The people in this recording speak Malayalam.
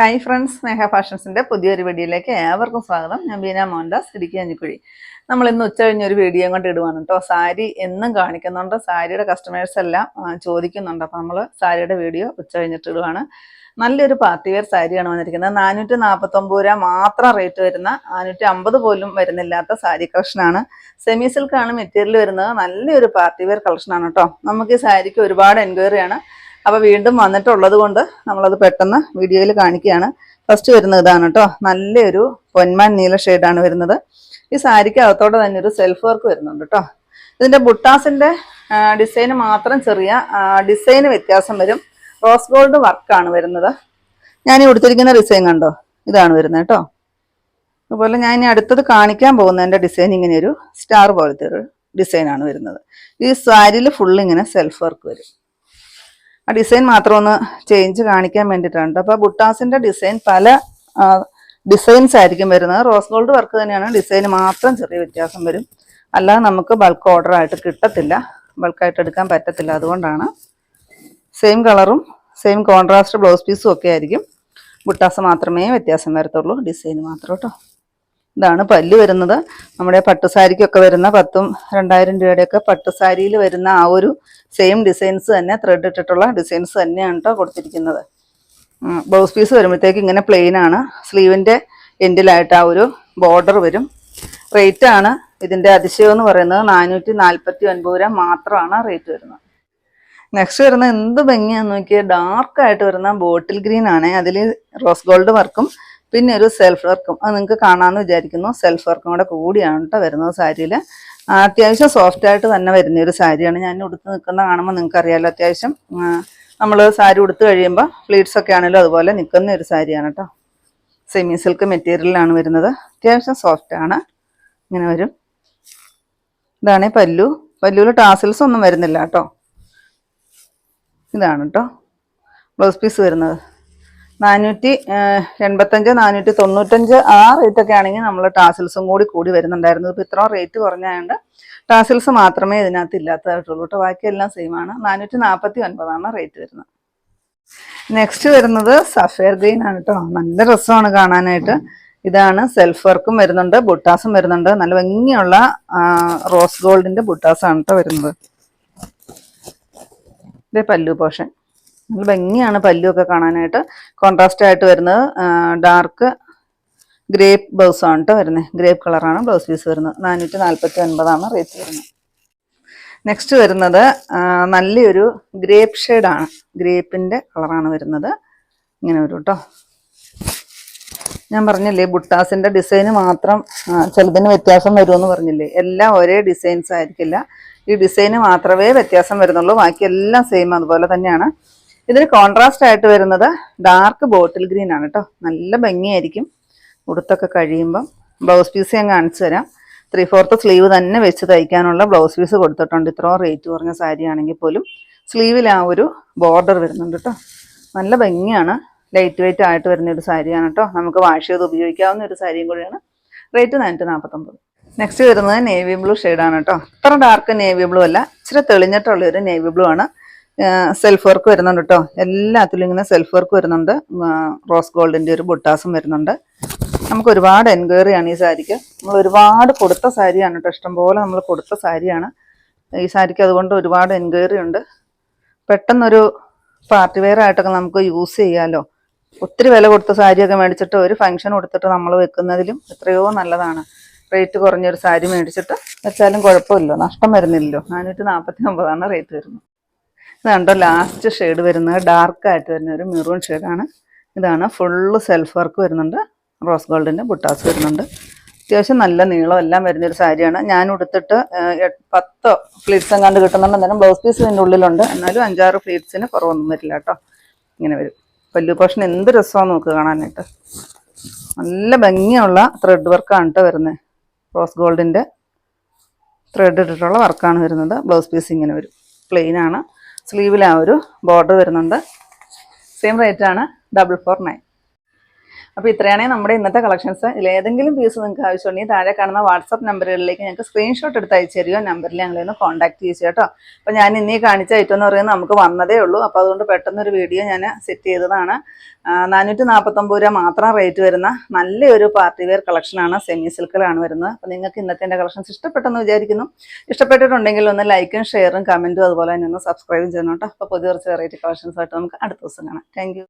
ഹായ് ഫ്രണ്ട്സ് സ്നേഹ ഫാഷൻസിന്റെ പുതിയൊരു വീഡിയോയിലേക്ക് ഏവർക്കും സ്വാഗതം. ഞാൻ ബീന മോഹൻദാസ് ഇടുക്കി അഞ്ഞിക്കുഴി. നമ്മൾ ഇന്ന് ഉച്ച കഴിഞ്ഞൊരു വീഡിയോ കൊണ്ട് ഇടുവാണ് കേട്ടോ സാരി എന്നും കാണിക്കുന്നുണ്ട്. സാരിയുടെ കസ്റ്റമേഴ്സ് എല്ലാം ചോദിക്കുന്നുണ്ട്. അപ്പോൾ നമ്മൾ സാരിയുടെ വീഡിയോ ഉച്ച കഴിഞ്ഞിട്ട് ഇടുവാണ്. നല്ലൊരു പാർട്ടി വെയർ സാരിയാണ് വന്നിരിക്കുന്നത്. നാനൂറ്റി നാൽപ്പത്തൊമ്പത് രൂപ മാത്രം റേറ്റ് വരുന്ന നാനൂറ്റി അമ്പത് പോലും വരുന്നില്ലാത്ത സാരി കളക്ഷനാണ് സെമി സിൽക്കാണ് മെറ്റീരിയൽ വരുന്നത്. നല്ലൊരു പാർട്ടി വെയർ കളക്ഷനാണ് കേട്ടോ നമുക്ക് ഈ സാരിക്ക് ഒരുപാട് എൻക്വയറി ആണ്. അപ്പോൾ വീണ്ടും വന്നിട്ടുള്ളത് കൊണ്ട് നമ്മളത് പെട്ടെന്ന് വീഡിയോയിൽ കാണിക്കുകയാണ്. ഫസ്റ്റ് വരുന്നത് ഇതാണ് കേട്ടോ നല്ലൊരു പൊന്മാൻ നീല ഷെയ്ഡാണ് വരുന്നത്. ഈ സാരിക്ക് അകത്തോടെ തന്നെ ഒരു സെൽഫ് വർക്ക് വരുന്നുണ്ട് കേട്ടോ ഇതിന്റെ ബുട്ടാസിന്റെ ഡിസൈൻ മാത്രം ചെറിയ ഡിസൈന് വ്യത്യാസം വരും. റോസ് ഗോൾഡ് വർക്കാണ് വരുന്നത്. ഞാൻ കൊടുത്തിരിക്കുന്ന ഡിസൈൻ കണ്ടോ? ഇതാണ് വരുന്നത് കേട്ടോ അതുപോലെ ഞാൻ ഇനി അടുത്തത് കാണിക്കാൻ പോകുന്നതിന്റെ ഡിസൈൻ ഇങ്ങനെ ഒരു സ്റ്റാർ പോലത്തെ ഒരു ഡിസൈനാണ് വരുന്നത്. ഈ സാരിയിൽ ഫുള്ള് ഇങ്ങനെ സെൽഫ് വർക്ക് വരും. ആ ഡിസൈൻ മാത്രം ഒന്ന് ചേഞ്ച് കാണിക്കാൻ വേണ്ടിയിട്ടാണ്. ട്ടോ. അപ്പോൾ ബുട്ടാസിന്റെ ഡിസൈൻ പല ഡിസൈൻസ് ആയിരിക്കും വരുന്നത്. റോസ് ഗോൾഡ് വർക്ക് തന്നെയാണ്. ഡിസൈൻ മാത്രം ചെറിയ വ്യത്യാസം വരും. അല്ലാതെ നമുക്ക് ബൾക്ക് ഓർഡർ ആയിട്ട് കിട്ടത്തില്ല. ബൾക്കായിട്ട് എടുക്കാൻ പറ്റത്തില്ല. അതുകൊണ്ടാണ് സെയിം കളറും സെയിം കോൺട്രാസ്റ്റ് ബ്ലൗസ് പീസും ഒക്കെ ആയിരിക്കും. ബുട്ടാസ് മാത്രമേ വ്യത്യാസം വരത്തുള്ളൂ. ഡിസൈൻ മാത്രം കേട്ടോ. ഇതാണ് പല്ല് വരുന്നത്. നമ്മുടെ പട്ടുസാരിക്കൊക്കെ വരുന്ന പത്തും രണ്ടായിരം രൂപയുടെയൊക്കെ പട്ടുസാരിയിൽ വരുന്ന ആ ഒരു സെയിം ഡിസൈൻസ് തന്നെ ത്രെഡ് ഇട്ടിട്ടുള്ള ഡിസൈൻസ് തന്നെയാണ് കേട്ടോ കൊടുത്തിരിക്കുന്നത്. ബ്ലൗസ് പീസ് വരുമ്പോഴത്തേക്ക് ഇങ്ങനെ പ്ലെയിൻ ആണ്. സ്ലീവിന്റെ എൻഡിലായിട്ട് ആ ഒരു ബോർഡർ വരും. റേറ്റ് ആണ്. ഇതിന്റെ അതിശയം എന്ന് പറയുന്നത് നാനൂറ്റി നാൽപ്പത്തി ഒൻപത് രൂപ മാത്രമാണ് റേറ്റ് വരുന്നത്. നെക്സ്റ്റ് വരുന്ന എന്ത് ഭംഗിയാന്ന് നോക്കിയാൽ ഡാർക്കായിട്ട് വരുന്ന ബോട്ടിൽ ഗ്രീൻ ആണ്. അതിൽ റോസ് ഗോൾഡ് വർക്കും പിന്നെ ഒരു സെൽഫ് വർക്കും അത് നിങ്ങൾക്ക് കാണാമെന്ന് വിചാരിക്കുന്നു. സെൽഫ് വർക്കും കൂടെ കൂടിയാണ് കേട്ടോ വരുന്നത് സാരിയിൽ അത്യാവശ്യം സോഫ്റ്റ് ആയിട്ട് തന്നെ വരുന്ന ഒരു സാരിയാണ്. ഞാൻ ഉടുത്ത് നിൽക്കുന്ന കാണുമ്പോൾ നിങ്ങൾക്ക് അറിയാലോ അത്യാവശ്യം നമ്മൾ സാരി ഉടുത്ത് കഴിയുമ്പോൾ ഫ്ലീറ്റ്സ് ഒക്കെ ആണെങ്കിലും അതുപോലെ നിൽക്കുന്ന ഒരു സാരിയാണ് കേട്ടോ സെമി സിൽക്ക് മെറ്റീരിയലാണ് വരുന്നത്. അത്യാവശ്യം സോഫ്റ്റ് ആണ്. ഇങ്ങനെ വരും. ഇതാണ് പല്ലു. പല്ലുവിൽ ടാസിൽസ് ഒന്നും വരുന്നില്ല കേട്ടോ ഇതാണ് കേട്ടോ ബ്ലൗസ് പീസ് വരുന്നത്. നാനൂറ്റി എൺപത്തഞ്ച് നാനൂറ്റി തൊണ്ണൂറ്റഞ്ച് ആ റേറ്റൊക്കെ ആണെങ്കിൽ നമ്മൾ ടാസിൽസും കൂടി കൂടി വരുന്നുണ്ടായിരുന്നു. ഇപ്പോൾ ഇത്രയും റേറ്റ് കുറഞ്ഞായതുകൊണ്ട് ടാസിൽസ് മാത്രമേ ഇതിനകത്ത് ഇല്ലാത്തതായിട്ടുള്ളൂ കേട്ടോ. ബാക്കിയെല്ലാം സെയിം ആണ്. നാനൂറ്റി നാൽപ്പത്തി ഒൻപതാണ് റേറ്റ് വരുന്നത്. നെക്സ്റ്റ് വരുന്നത് സഫേർ ഗ്രീൻ ആണ് കേട്ടോ. നല്ല രസമാണ് കാണാനായിട്ട്. ഇതാണ് സെൽഫ് വർക്കും വരുന്നുണ്ട് ബുട്ടാസും വരുന്നുണ്ട്. നല്ല ഭംഗിയുള്ള റോസ് ഗോൾഡിന്റെ ബുട്ടാസാണ് കേട്ടോ വരുന്നത്. ഇതേ പല്ലു പോർഷൻ നല്ല ഭംഗിയാണ് പല്ലുമൊക്കെ കാണാനായിട്ട്. കോൺട്രാസ്റ്റ് ആയിട്ട് വരുന്നത് ഡാർക്ക് ഗ്രേപ്പ് ആണ് കേട്ടോ വരുന്നത് ഗ്രേപ്പ് കളറാണ് ബ്ലൗസ് പീസ് വരുന്നത്. നാനൂറ്റി നാൽപ്പത്തി ഒൻപതാണ് റേറ്റ് വരുന്നത് നെക്സ്റ്റ് വരുന്നത് നല്ലൊരു ഗ്രേപ്പ് ഷെയ്ഡാണ് ഗ്രേപ്പിന്റെ കളറാണ് വരുന്നത്. ഇങ്ങനെ വരും കേട്ടോ ഞാൻ പറഞ്ഞില്ലേ ബുട്ടാസിന്റെ ഡിസൈന് മാത്രം ചിലതിന് വ്യത്യാസം വരുമെന്ന് പറഞ്ഞില്ലേ? എല്ലാം ഒരേ ഡിസൈൻസ് ആയിരിക്കില്ല. ഈ ഡിസൈന് മാത്രമേ വ്യത്യാസം വരുന്നുള്ളൂ. ബാക്കി എല്ലാം സെയിം അതുപോലെ തന്നെയാണ് ഇതിന് കോൺട്രാസ്റ്റ് ആയിട്ട് വരുന്നത് ഡാർക്ക് ബോട്ടിൽ ഗ്രീൻ ആണ് കേട്ടോ നല്ല ഭംഗിയായിരിക്കും. ഉടുത്തൊക്കെ കഴിയുമ്പം ബ്ലൗസ് പീസ് ഞാൻ കാണിച്ചു തരാം. ത്രീ ഫോർത്ത് സ്ലീവ് തന്നെ വെച്ച് തയ്ക്കാനുള്ള ബ്ലൗസ് പീസ് കൊടുത്തിട്ടുണ്ട്. ഇത്രയും റേറ്റ് കുറഞ്ഞ സാരി ആണെങ്കിൽ പോലും സ്ലീവിൽ ആ ഒരു ബോർഡർ വരുന്നുണ്ട് കേട്ടോ നല്ല ഭംഗിയാണ്. ലൈറ്റ് വെയിറ്റ് ആയിട്ട് വരുന്ന ഒരു സാരിയാണ് കേട്ടോ നമുക്ക് വാഷ് ചെയ്ത് ഉപയോഗിക്കാവുന്ന ഒരു സാരിയും കൂടിയാണ്. റേറ്റ് നാനൂറ്റി നാൽപ്പത്തൊമ്പത് നെക്സ്റ്റ് വരുന്നത് നേവി ബ്ലൂ ഷെയ്ഡാണ് കേട്ടോ ഇത്ര ഡാർക്ക് നേവി ബ്ലൂ അല്ല. ഇച്ചിരി തെളിഞ്ഞിട്ടുള്ള ഒരു നേവി ബ്ലൂ ആണ്. സെൽഫ് വർക്ക് വരുന്നുണ്ട് കേട്ടോ എല്ലാത്തിലും ഇങ്ങനെ സെൽഫ് വർക്ക് വരുന്നുണ്ട്. റോസ് ഗോൾഡിന്റെ ഒരു ബുട്ടാസും വരുന്നുണ്ട്. നമുക്ക് ഒരുപാട് എൻക്വയറി ആണ് ഈ സാരിക്ക്. നമ്മൾ ഒരുപാട് കൊടുത്ത സാരിയാണ് കേട്ടോ ഇഷ്ടംപോലെ നമ്മൾ കൊടുത്ത സാരിയാണ്. ഈ സാരിക്ക് അതുകൊണ്ട് ഒരുപാട് എൻക്വയറി ഉണ്ട്. പെട്ടെന്നൊരു പാർട്ടി വെയർ ആയിട്ടൊക്കെ നമുക്ക് യൂസ് ചെയ്യാമല്ലോ ഒത്തിരി വില കൊടുത്ത സാരിയൊക്കെ മേടിച്ചിട്ട് ഒരു ഫംഗ്ഷൻ കൊടുത്തിട്ട് നമ്മൾ വെക്കുന്നതിലും എത്രയോ നല്ലതാണ്. റേറ്റ് കുറഞ്ഞൊരു സാരി മേടിച്ചിട്ട് വെച്ചാലും കുഴപ്പമില്ലല്ലോ നഷ്ടം വരുന്നില്ലല്ലോ. നാനൂറ്റി നാൽപ്പത്തി ഒമ്പതാണ് റേറ്റ് വരുന്നത്. ഇതാണ്ടോ ലാസ്റ്റ് ഷെയ്ഡ് വരുന്നത്. ഡാർക്ക് ആയിട്ട് വരുന്ന ഒരു മെറൂൺ ഷെയ്ഡാണ് ഇതാണ് ഫുള്ള് സെൽഫ് വർക്ക് വരുന്നുണ്ട്. റോസ് ഗോൾഡിന്റെ ബുട്ടാസ് വരുന്നുണ്ട്. അത്യാവശ്യം നല്ല നീളം എല്ലാം വരുന്നൊരു സാരിയാണ് ഞാൻ ഉടുത്തിട്ട് പത്തോ ഫ്ലീറ്റ്സ് എങ്ങാണ്ട് കിട്ടുന്നുണ്ട്. എന്നാലും ബ്ലൗസ് പീസ് ഇതിന്റെ ഉള്ളിലുണ്ട്. എന്നാലും അഞ്ചാറ് ഫ്ലീറ്റ്സിന് കുറവൊന്നും വരില്ല കേട്ടോ. ഇങ്ങനെ വരും. പല്ലു പോഷൻ എന്ത് രസമാണ് നോക്ക് കാണാനായിട്ട്. നല്ല ഭംഗിയുള്ള ത്രെഡ് വർക്കാണ് കേട്ടോ വരുന്നത് റോസ് ഗോൾഡിന്റെ ത്രെഡ് ഇട്ടിട്ടുള്ള വർക്കാണ് വരുന്നത്. ബ്ലൗസ് പീസ് ഇങ്ങനെ വരും. പ്ലെയിൻ ആ ഒരു ബോർഡർ വരുന്നുണ്ട്. സെയിം റേറ്റ് ആണ് ഡബിൾ ഫോർ നയൻ അപ്പോൾ ഇത്രയാണേ നമ്മുടെ ഇന്നത്തെ കളക്ഷൻസ് ഇതിൽ ഏതെങ്കിലും പീസ് നിങ്ങൾക്ക് ആവശ്യമുണ്ടെങ്കിൽ താഴെ കാണുന്ന വാട്സപ്പ് നമ്പറുകളിലേക്ക് ഞങ്ങൾക്ക് സ്ക്രീൻഷോട്ട് എടുത്ത് അയച്ചു തരികയോ നമ്പറിൽ ഞങ്ങളെ ഒന്ന് കോൺടാക്ട് ചെയ്യുക കേട്ടോ. അപ്പോൾ ഞാൻ ഇനി കാണിച്ച ഐറ്റം എന്ന് പറയുന്നത് നമുക്ക് വന്നതേ ഉള്ളൂ. അപ്പോൾ അതുകൊണ്ട് പെട്ടെന്നൊരു വീഡിയോ ഞാൻ സെറ്റ് ചെയ്തതാണ്. നാനൂറ്റി നാൽപ്പത്തൊമ്പത് രൂപ മാത്രം റേറ്റ് വരുന്ന നല്ലൊരു പാർട്ടി വെയർ കളക്ഷനാണ് സെമി സിൽക്കിലാണ് വരുന്നത്. അപ്പോൾ നിങ്ങൾക്ക് ഇന്നത്തെ എന്റെ കളക്ഷൻസ് ഇഷ്ടപ്പെട്ടെന്ന് വിചാരിക്കുന്നു. ഇഷ്ടപ്പെട്ടിട്ടുണ്ടെങ്കിൽ ഒന്ന് ലൈക്കും ഷെയറും കമന്റും അതുപോലെ തന്നെ ഒന്ന് സബ്സ്ക്രൈബും ചെയ്യണം കേട്ടോ. അപ്പോൾ പുതിയ കുറച്ച് വെറൈറ്റി കളക്ഷൻസ് ആയിട്ട് നമുക്ക് അടുത്ത ദിവസം കാണാം. താങ്ക്